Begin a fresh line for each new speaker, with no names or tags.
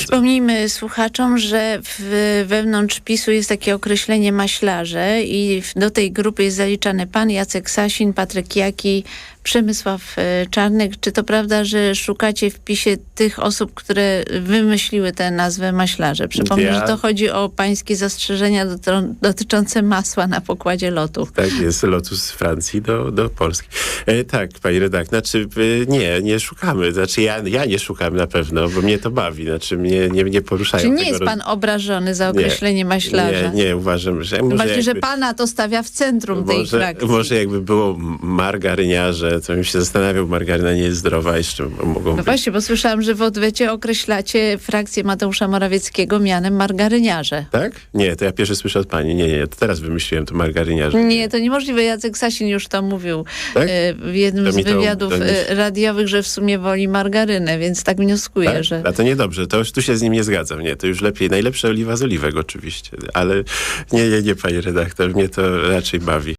Przypomnijmy słuchaczom, że w, wewnątrz PiSu jest takie określenie maślarze i do tej grupy jest zaliczany pan Jacek Sasin, Patryk Jaki, Przemysław e, Czarnek. Czy to prawda, że szukacie w PiSie tych osób, które wymyśliły tę nazwę maślarze? Przypomnę,
Ja-
że to chodzi o pańskie zastrzeżenia dotyczące masła na pokładzie lotu.
Tak, jest lotus z Francji do, do Polski. E, tak, pani redaktor, znaczy e, nie, nie szukamy. Znaczy ja, ja nie szukam na pewno, bo mnie to bawi. Znaczy mnie nie, nie poruszają
Czy nie jest pan obrażony za określenie maślarza?
Nie, nie, uważam, że może
Bardziej, że
jakby-
pana to stawia w centrum tej
może,
frakcji.
może jakby było margaryniarze, to bym się zastanawiał, margaryna nie jest zdrowa, jeszcze mogą
No
być.
właśnie, bo słyszałam, że w odwecie określacie frakcję Mateusza Morawieckiego mianem margaryniarze.
Tak? Nie, to ja pierwszy słyszę od pani. Nie, nie, to teraz wymyśliłem to margaryniarze.
Nie, to niemożliwe. Jacek Sasin już to mówił
Tak?
e, w jednym
To
z
to-
wywiadów
to mi-
e, radiowych, że w sumie woli margarynę, więc tak wnioskuję,
Tak?
że...
A to niedobrze, to już tu się z nim nie zgadzam. Nie, to już lepiej. Najlepsze oliwa z oliwek oczywiście. Ale nie, nie, nie, pani redaktor, mnie to raczej bawi.